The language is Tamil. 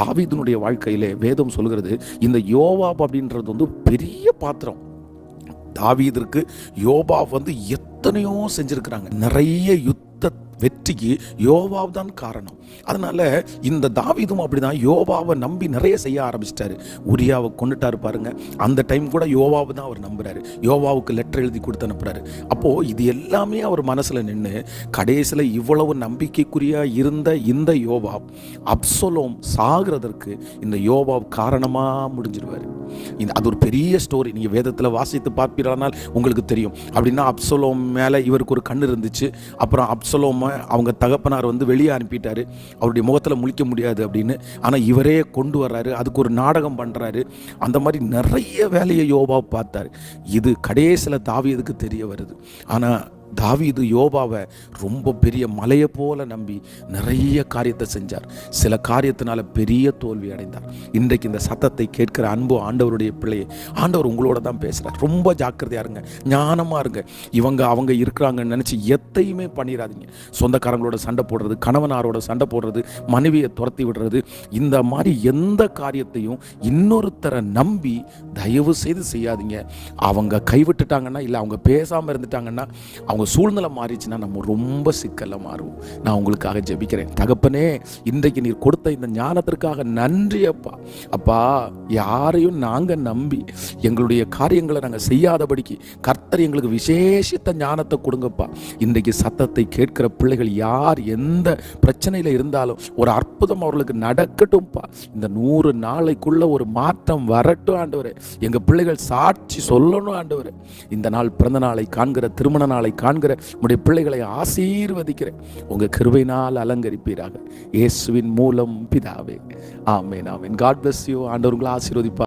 தாவீதுனுடைய வாழ்க்கையிலே வேதம் சொல்கிறது இந்த யோவாப் அப்படின்றது வந்து பெரிய பாத்திரம். தாவீதிற்கு யோபாப் வந்து எத்தனையோ செஞ்சிருக்கிறாங்க. நிறைய யுத்த வெற்றிக்கு யோவாவ் தான் காரணம். அதனால இந்த தாவிதும் அப்படிதான் யோவாவை நம்பி நிறைய செய்ய ஆரம்பிச்சிட்டாரு. உரியாவை கொண்டுட்டாரு பாருங்க. அந்த டைம் கூட யோவாவை தான் அவர் நம்புறாரு. யோவாவுக்கு லெட்டர் எழுதி கொடுத்து அனுப்புறாரு. அப்போ இது எல்லாமே அவர் மனசுல நின்று கடைசியில் இவ்வளவு நம்பிக்கைக்குரியா இருந்த இந்த யோவாப் அப்சலோம் சாகிறதற்கு இந்த யோவாப் காரணமா முடிஞ்சிருவார். இந்த அது ஒரு பெரிய ஸ்டோரி நீங்கள் வேதத்தில் வாசித்து பார்ப்பீர்களானால் உங்களுக்கு தெரியும். அப்படின்னா அப்சலோம் மேலே இவருக்கு ஒரு கண் இருந்துச்சு. அப்புறம் அப்சலோம் அவங்க தகப்பனார் வந்து வெளியே அனுப்பிட்டார். அவருடைய முகத்தில் முழிக்க முடியாது அப்படின்னு. ஆனால் இவரே கொண்டு வர்றாரு. அதுக்கு ஒரு நாடகம் பண்ணுறாரு அந்த மாதிரி நிறைய வேலையை யோபா பார்த்தாரு. இது கடைசியில் தாவியதுக்கு தெரிய வருது. ஆனால் தாவீது யோபாவை ரொம்ப பெரிய மலையை போல நம்பி நிறைய காரியத்தை செஞ்சார். சில காரியத்தினால பெரிய தோல்வி அடைந்தார். இன்றைக்கு இந்த சத்தத்தை கேட்கிற அன்பு ஆண்டவருடைய பிள்ளையை ஆண்டவர் உங்களோட தான் பேசுகிறார் ரொம்ப ஜாக்கிரதையா இருங்க ஞானமாக இருங்க. இவங்க அவங்க இருக்கிறாங்கன்னு நினச்சி எத்தையுமே பண்ணிடாதீங்க சொந்தக்காரங்களோட சண்டை போடுறது கணவனாரோட சண்டை போடுறது மனைவியை துரத்தி விடுறது இந்த மாதிரி எந்த காரியத்தையும் இன்னொருத்தரை நம்பி தயவு செய்து செய்யாதீங்க. அவங்க கைவிட்டுட்டாங்கன்னா இல்லை அவங்க பேசாமல் இருந்துட்டாங்கன்னா அவங்க சூழ்நிலை மாறிச்சுன்னா நம்ம ரொம்ப சிக்கலில் மாறுவோம். நான் உங்களுக்காக ஜெபிக்கிறேன். தகப்பனே இன்றைக்கு நீர் கொடுத்த இந்த ஞானத்திற்காக நன்றி அப்பா. அப்பா யாரையும் நாங்கள் நம்பி எங்களுடைய காரியங்களை நாங்கள் செய்யாதபடிக்கு கர்த்தர் எங்களுக்கு விசேஷித்த ஞானத்தை கொடுங்கப்பா. இன்றைக்கு சத்தத்தை கேட்கிற பிள்ளைகள் யார் எந்த பிரச்சனையில் இருந்தாலும் ஒரு அற்புதம் அவர்களுக்கு நடக்கட்டும்ப்பா இந்த நூறு நாளைக்குள்ள ஒரு மாற்றம் வரட்டும் ஆண்டவரே. எங்கள் பிள்ளைகள் சாட்சி சொல்லணும் ஆண்டவரே. இந்த நாள் பிறந்த நாளை காண்கிற திருமண நாளை காண்கிற உடைய பிள்ளைகளை ஆசீர்வதிக்கிறேன். உங்கள் கிருபையினால் அலங்கரிப்பீராக. இயேசுவின் மூலம் பிதாவே. ஆமேன் ஆமேன். காட் பிளஸ் யூ ஆண்டவர்களை ஆசீர்வதிப்பார்.